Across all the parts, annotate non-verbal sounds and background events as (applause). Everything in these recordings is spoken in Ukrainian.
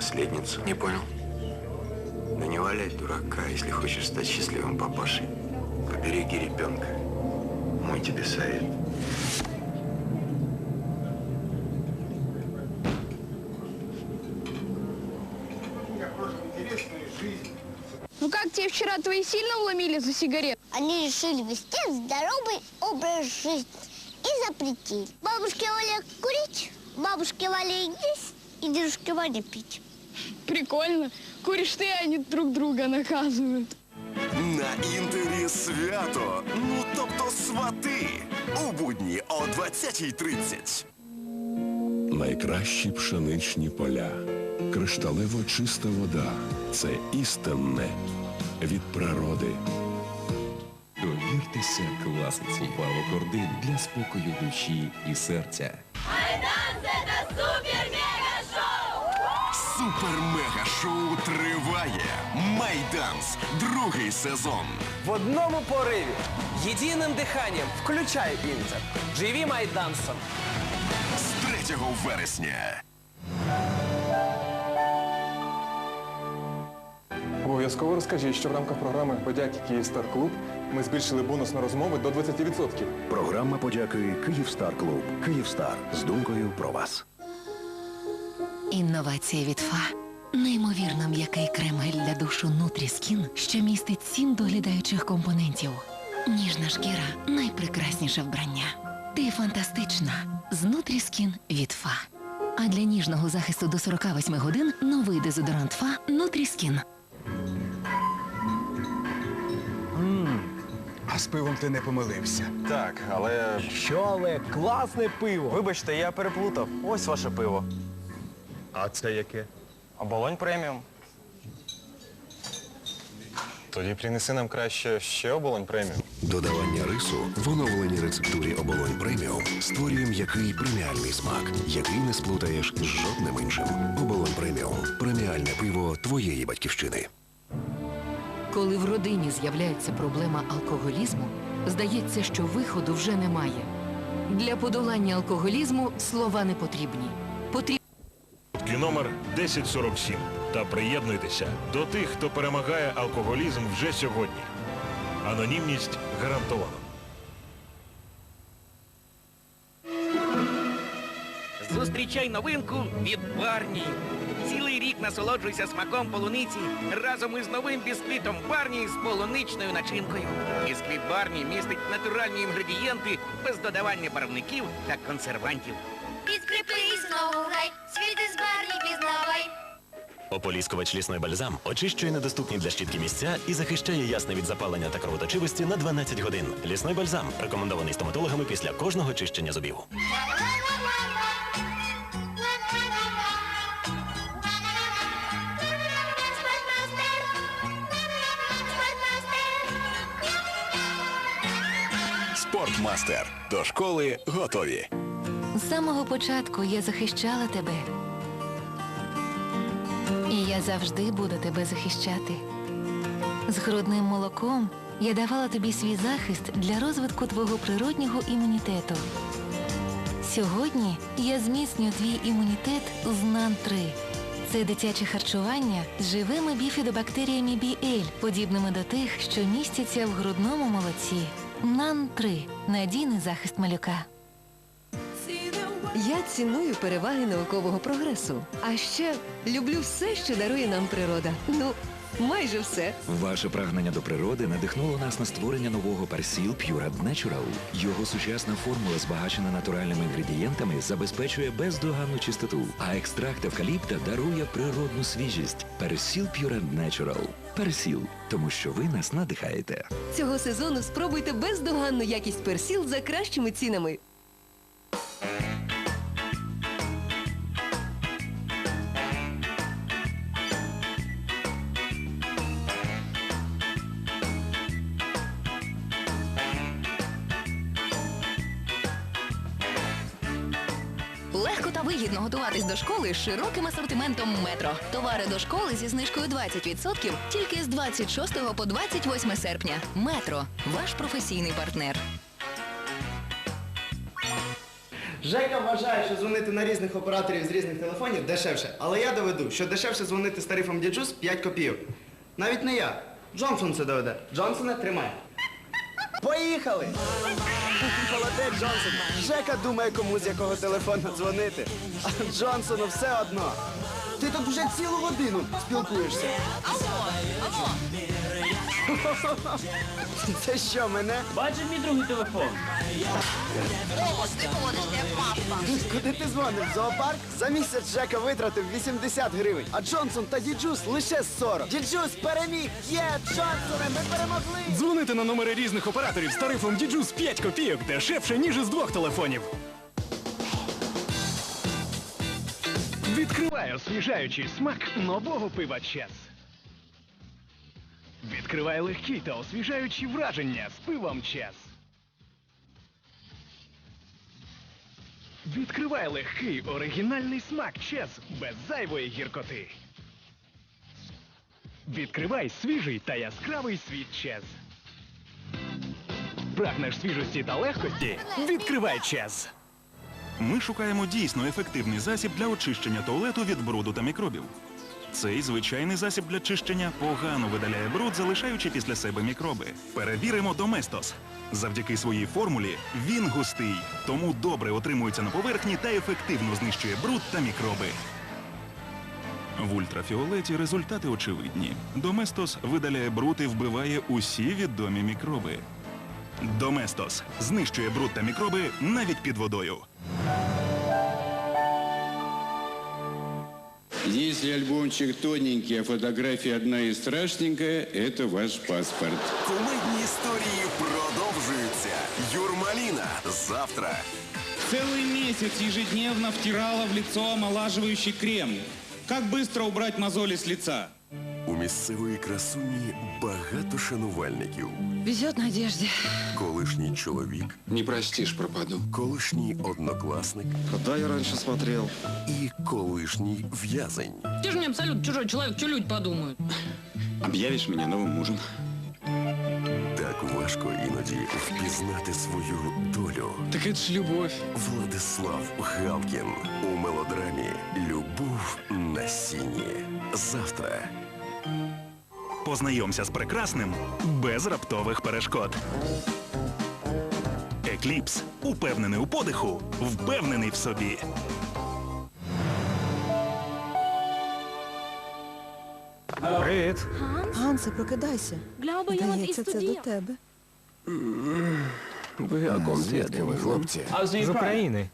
наследницу. Не понял. Да не валяй дурака, если хочешь стать счастливым папашей. Побереги ребенка. Мой тебе совет. Ну как тебе вчера твои сильно вломили за сигарет? Они решили вести здоровый образ жизни и запретили. Бабушке Вале курить, бабушке Вале есть и дедушке Вале пить. Прикольно. Куришь ты, а они друг друга наказывают. На інтері свято. Ну тобто свати. У будні о 20.30. Найкращі пшеничні поля, кришталево чиста вода це істинне від природи. Довіртеся класиці Павло Кордин для спокою душі і серця. Супер-мега-шоу триває. Майданс. Другий сезон. В одному пориві, єдиним диханням, включай інтер. Живі майдансом. З 3 вересня. Обов'язково розкажіть, що в рамках програми подяки Київстар Клуб ми збільшили бонус на розмови до 20%. Програма подяки Київстар Клуб. Київстар з думкою про вас. Інновація від ФА. Неймовірно м'який крем-гель для душу Нутріскін, що містить сім доглядаючих компонентів. Ніжна шкіра найпрекрасніше вбрання. Ти фантастична з Нутріскін від ФА. А для ніжного захисту до 48 годин новий дезодорант ФА Нутріскін. А з пивом ти не помилився. Так, але. Що, але класне пиво. Вибачте, я переплутав. Ось ваше пиво. А це яке? Оболонь преміум. Тоді принеси нам краще ще оболонь преміум. Додавання рису в оновленій рецептурі оболонь преміум створює м'який преміальний смак, який не сплутаєш з жодним іншим. Оболонь преміум преміальне пиво твоєї батьківщини. Коли в родині з'являється проблема алкоголізму, здається, що виходу вже немає. Для подолання алкоголізму слова не потрібні. Потрібні номер 1047 та приєднуйтеся до тих, хто перемагає алкоголізм вже сьогодні. Анонімність гарантована. Зустрічай новинку від Барні. Цілий рік насолоджуйся смаком полуниці разом із новим бісквітом Барні з полуничною начинкою. Бісквіт Барні містить натуральні інгредієнти без додавання барвників та консервантів. Підкріпись знову грай, світи з барні пізнавай. Ополіскувач лісний бальзам очищує недоступні для щітки місця і захищає ясне від запалення та кровоточивості на 12 годин. Лісний бальзам рекомендований стоматологами після кожного чищення зубів. Спортмастер. До школи готові. З самого початку я захищала тебе. І я завжди буду тебе захищати. З грудним молоком я давала тобі свій захист для розвитку твого природнього імунітету. Сьогодні я зміцнюю твій імунітет з НАН-3. Це дитяче харчування з живими біфідобактеріями BL, подібними до тих, що містяться в грудному молоці. НАН-3 – надійний захист малюка. Я ціную переваги наукового прогресу. А ще люблю все, що дарує нам природа. Ну, майже все. Ваше прагнення до природи надихнуло нас на створення нового персіл Pure Natural. Його сучасна формула, збагачена натуральними інгредієнтами, забезпечує бездоганну чистоту, а екстракт евкаліпта дарує природну свіжість. Персіл Pure Natural. Персіл, тому що ви нас надихаєте. Цього сезону спробуйте бездоганну якість персіл за кращими цінами. Легко та вигідно готуватись до школи з широким асортиментом метро. Товари до школи зі знижкою 20% тільки з 26 по 28 серпня. Метро ваш професійний партнер. Жека вважає, що дзвонити на різних операторів з різних телефонів дешевше, але я доведу, що дешевше дзвонити з тарифом Діджус 5 копійок. Навіть не я. Джонсон це доведе. Джонсоне, тримай. Поїхали! Молодець, Джонсон. Жека думає, кому з якого телефону дзвонити. А Джонсону все одно. Ти тут вже цілу годину спілкуєшся. (laughs) Це що, мене? Бачиш мій другий телефон? Куди ти дзвонив? Зоопарк? За місяць Жека витратив 80 гривень, а Джонсон та Діджус лише 40. Діджус переміг! Є, Джонсоне, ми перемогли! Дзвонити на номери різних операторів з тарифом Діджус 5 копійок дешевше, ніж із двох телефонів. Відкриває освіжаючий смак нового пива Чес. Відкриває легкі та освіжаючі враження з пивом Чес. Відкриває легкий оригінальний смак Чес без зайвої гіркоти. Відкривай свіжий та яскравий світ Чез. Прагнеш свіжості та легкості? Відкривай Чез. Ми шукаємо дійсно ефективний засіб для очищення туалету від бруду та мікробів. Цей звичайний засіб для чищення погано видаляє бруд, залишаючи після себе мікроби. Перевіримо Доместос. Завдяки своїй формулі він густий, тому добре отримується на поверхні та ефективно знищує бруд та мікроби. В ультрафіолеті результати очевидні. Доместос видаляє бруд і вбиває усі відомі мікроби. Доместос знищує бруд та мікроби навіть під водою. Если альбомчик тоненький, а фотография одна и страшненькая, это ваш паспорт. Кумедні історії продовжуються. Юрмаліна завтра. Целый месяц ежедневно втирала в лицо омолаживающий крем. Как быстро убрать мозоли с лица? У місцевої красуні багато шанувальників. Везет Надежде. Колишній чоловік. Не простиш, пропаду. Колишній однокласник. Куда я раніше смотрел? І колишній в'язень. Ты же мне абсолютно чужой человек, что люди подумают? Объявишь меня новым мужем. Так важко іноді впізнати свою долю. Так это ж любовь. Владислав Галкін у мелодрамі Любов на сіні. Завтра. Познайомся з прекрасним без раптових перешкод. Екліпс. Упевнений у подиху, впевнений в собі. Привіт. Гансе, прокидайся. Здається, це до тебе. Ви о ком звідки ви, хлопці? З України.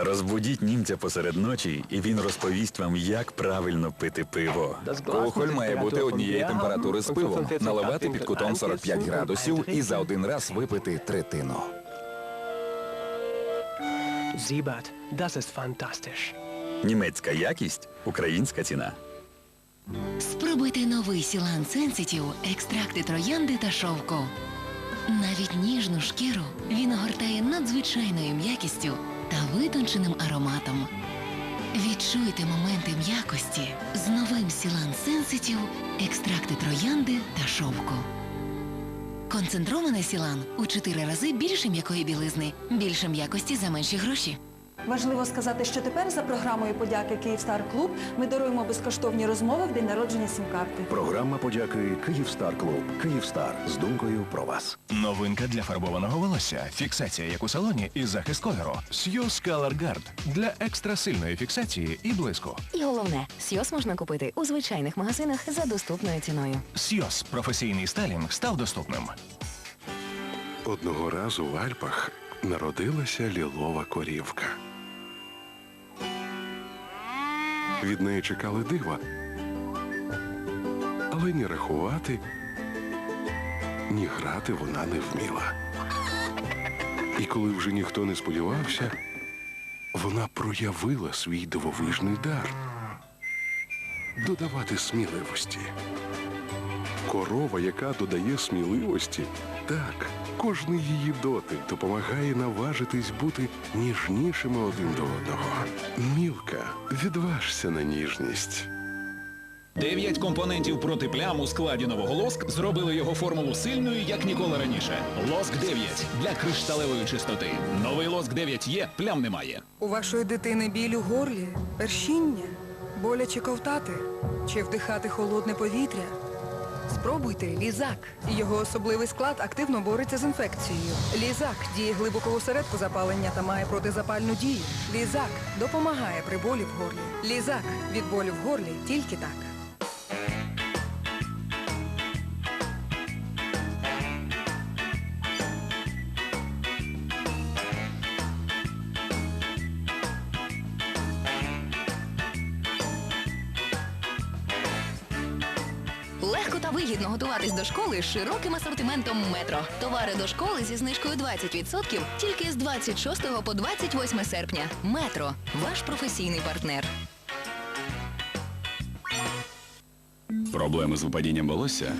Розбудіть німця посеред ночі, і він розповість вам, як правильно пити пиво. Кухоль має бути однієї температури з пивом, наливати під кутом 45 градусів і за один раз випити третину. Зібат, das ist fantastisch. Німецька якість, українська ціна. Спробуйте новий Сілан Сенситів, екстракти троянди та шовку. Навіть ніжну шкіру він огортає надзвичайною м'якістю та витонченим ароматом. Відчуйте моменти м'якості з новим Сілан Сенситів, екстракти троянди та шовку. Концентрований Сілан у 4 рази більше м'якої білизни, більше м'якості за менші гроші. Важливо сказати, що тепер за програмою подяки Київстар Клуб ми даруємо безкоштовні розмови в день народження сім-карти. Програма подяки Київстар Клуб. Київстар з думкою про вас. Новинка для фарбованого волосся. Фіксація як у салоні і захист кольору. Сьюз Color Guard для екстра сильної фіксації і блиску. І головне, Сйоз можна купити у звичайних магазинах за доступною ціною. Сйоз професійний стайлінг став доступним. Одного разу в Альпах народилася лілова корівка. Від неї чекали дива. Але ні рахувати, ні грати вона не вміла. І коли вже ніхто не сподівався, вона проявила свій дивовижний дар додавати сміливості. Корова, яка додає сміливості, так, кожний її дотик допомагає наважитись бути ніжнішими один до одного. Мілка, відважся на ніжність. Дев'ять компонентів проти плям у складі нового лоск зробили його формулу сильною, як ніколи раніше. Лоск 9 для кришталевої чистоти. Новий лоск 9 є, плям немає. У вашої дитини біль у горлі, першіння, боляче ковтати чи вдихати холодне повітря. Спробуйте лізак. Його особливий склад активно бореться з інфекцією. Лізак діє глибоко у середку запалення та має протизапальну дію. Лізак допомагає при болі в горлі. Лізак від болю в горлі тільки так. Легко та вигідно готуватись до школи з широким асортиментом метро. Товари до школи зі знижкою 20% тільки з 26 по 28 серпня. Метро ваш професійний партнер. Проблеми з випадінням волосся?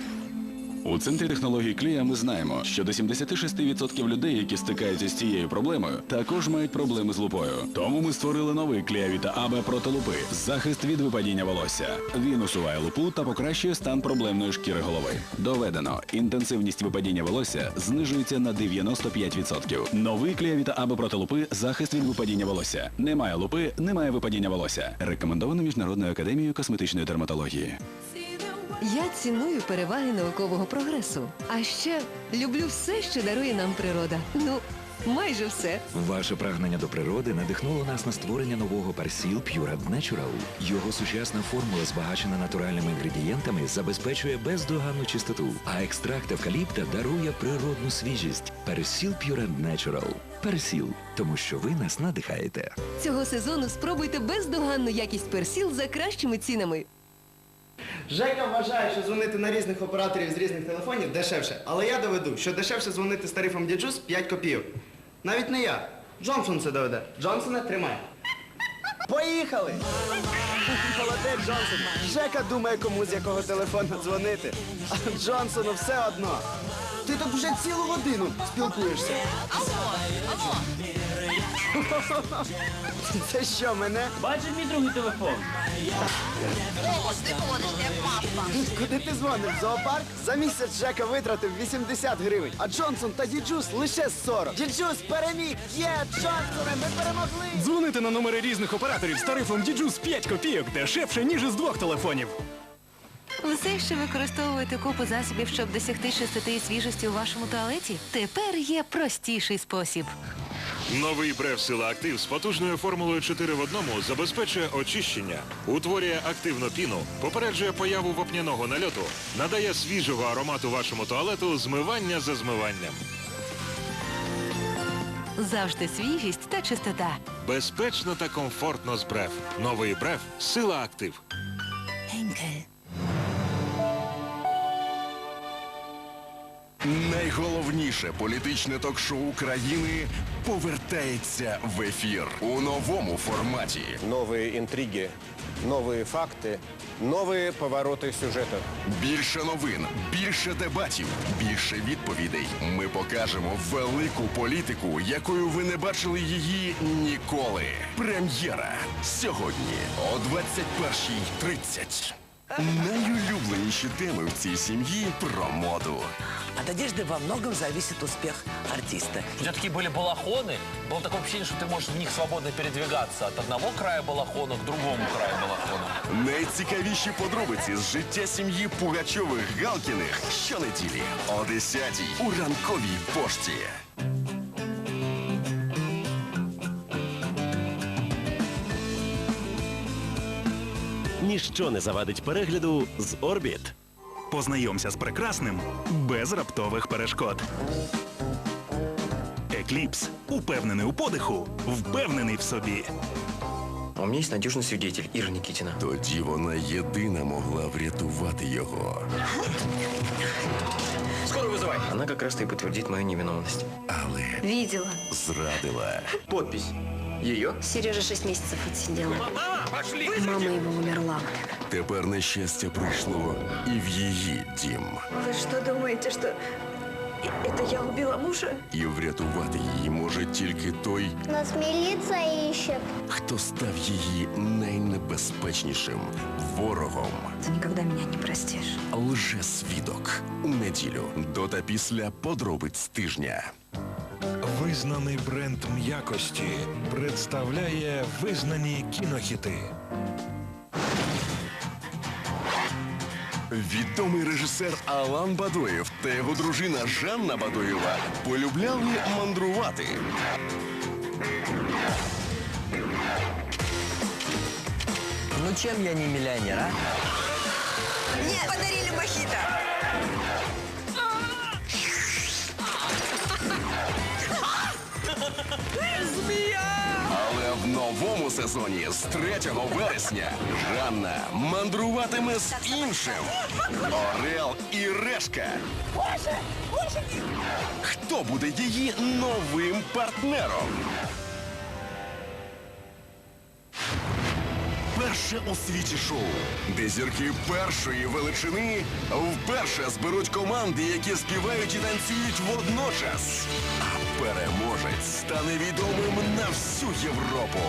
У центрі технологій клія ми знаємо, що до 76% людей, які стикаються з цією проблемою, також мають проблеми з лупою. Тому ми створили новий кліавіта АБ проти лупи захист від випадіння волосся. Він усуває лупу та покращує стан проблемної шкіри голови. Доведено, інтенсивність випадіння волосся знижується на 95%. Новий кліавіта АБ проти лупи захист від випадіння волосся. Немає лупи, немає випадіння волосся. Рекомендовано Міжнародною академією косметичної дерматології. Я ціную переваги наукового прогресу. А ще люблю все, що дарує нам природа. Ну, майже все. Ваше прагнення до природи надихнуло нас на створення нового персіл Pure Natural. Його сучасна формула, збагачена натуральними інгредієнтами, забезпечує бездоганну чистоту, а екстракт евкаліпта дарує природну свіжість. Персіл Pure Natural. Персіл, тому що ви нас надихаєте. Цього сезону спробуйте бездоганну якість персіл за кращими цінами. Жека вважає, що дзвонити на різних операторів з різних телефонів дешевше. Але я доведу, що дешевше дзвонити з тарифом Діджус 5 копійок. Навіть не я. Джонсон це доведе. Джонсоне, тримай. Поїхали! Молодець Джонсон. Жека думає, кому з якого телефону дзвонити. А Джонсону все одно. Ти тут вже цілу годину спілкуєшся. Це що, мене? Бачиш мій другий телефон? Куди ти дзвонив? В Зоопарк? За місяць Жека витратив 80 гривень, а Джонсон та Діджус лише 40. Діджус переміг! Є, Джонсоне, ми перемогли! Дзвоните на номери різних операторів з тарифом Діджус 5 копійок дешевше, ніж із двох телефонів. Все ще використовуєте купу засобів, щоб досягти чистоти і свіжості у вашому туалеті? Тепер є простіший спосіб. Новий брев сила актив з потужною формулою 4 в одному забезпечує очищення, утворює активну піну, попереджує появу вапняного нальоту, надає свіжого аромату вашому туалету змивання за змиванням. Завжди свіжість та чистота. Безпечно та комфортно з брев. Новий брев сила актив. Генкель. Найголовніше політичне ток-шоу країни повертається в ефір у новому форматі. Новые интриги, новые факты, новые повороты сюжета. Більше новин, більше дебатів, більше відповідей. Ми покажемо велику політику, якою ви не бачили її ніколи. Прем'єра сьогодні о 21.30. Найулюбленіші теми в цій сім'ї про моду. От одежды во многом зависит успех артиста. У тебя такие были балахоны, было такое ощущение, что ты можешь в них свободно передвигаться от одного края балахона к другому краю балахона. Найцікавіші подробиці з життя сім'ї Пугачових Галкіних щонеділі о 10-й у ранковій пошті. Ніщо не завадить перегляду з Орбіт. Познайомся з прекрасним без раптових перешкод. Екліпс. Упевнений у подиху, впевнений в собі. У меня есть надежный свидетель, Ира Никитина. Тоді вона єдина могла врятувати його. Скоро вызывай. Она как раз-то и подтвердит мою невиновность. Але Видела. зрадила. Подпись. Ее? Сережа шесть месяцев отсидел. Мама, пошли! Мама его умерла. Тепер нещастя прийшло і в її дім. Вы что думаете, что Это я убила мужа? І врятувати її може тільки той, Нас милиция ищет. хто став її найнебезпечнішим ворогом. Ты никогда меня не простишь. Лжесвідок у неділю до та після подробиць тижня. Визнаний бренд м'якості представляє визнані кінохіти. Відомий режисер Алан Бадоєв та його дружина Жанна Бадоєва полюбляли мандрувати. Ну чем я не миллионер, а? Мне подарили мохито. Але в новому сезоні з 3 вересня Жанна мандруватиме з іншим. Орел і Решка. Хто буде її новим партнером? Перше у світі шоу, де зірки першої величини вперше зберуть команди, які співають і танцюють водночас. А переможець стане відомим на всю Європу.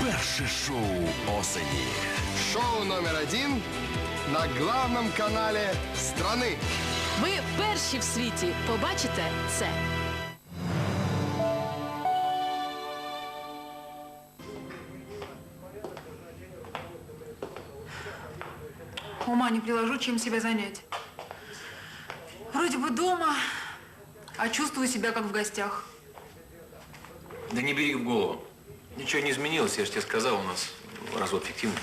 Перше шоу осені. Шоу номер один на главном канале страны. Ви перші в світі побачите це. Ума не приложу, чем себя занять. Вроде бы дома, а чувствую себя как в гостях. Да не бери в голову. Ничего не изменилось, я же тебе сказал, у нас развод фиктивный.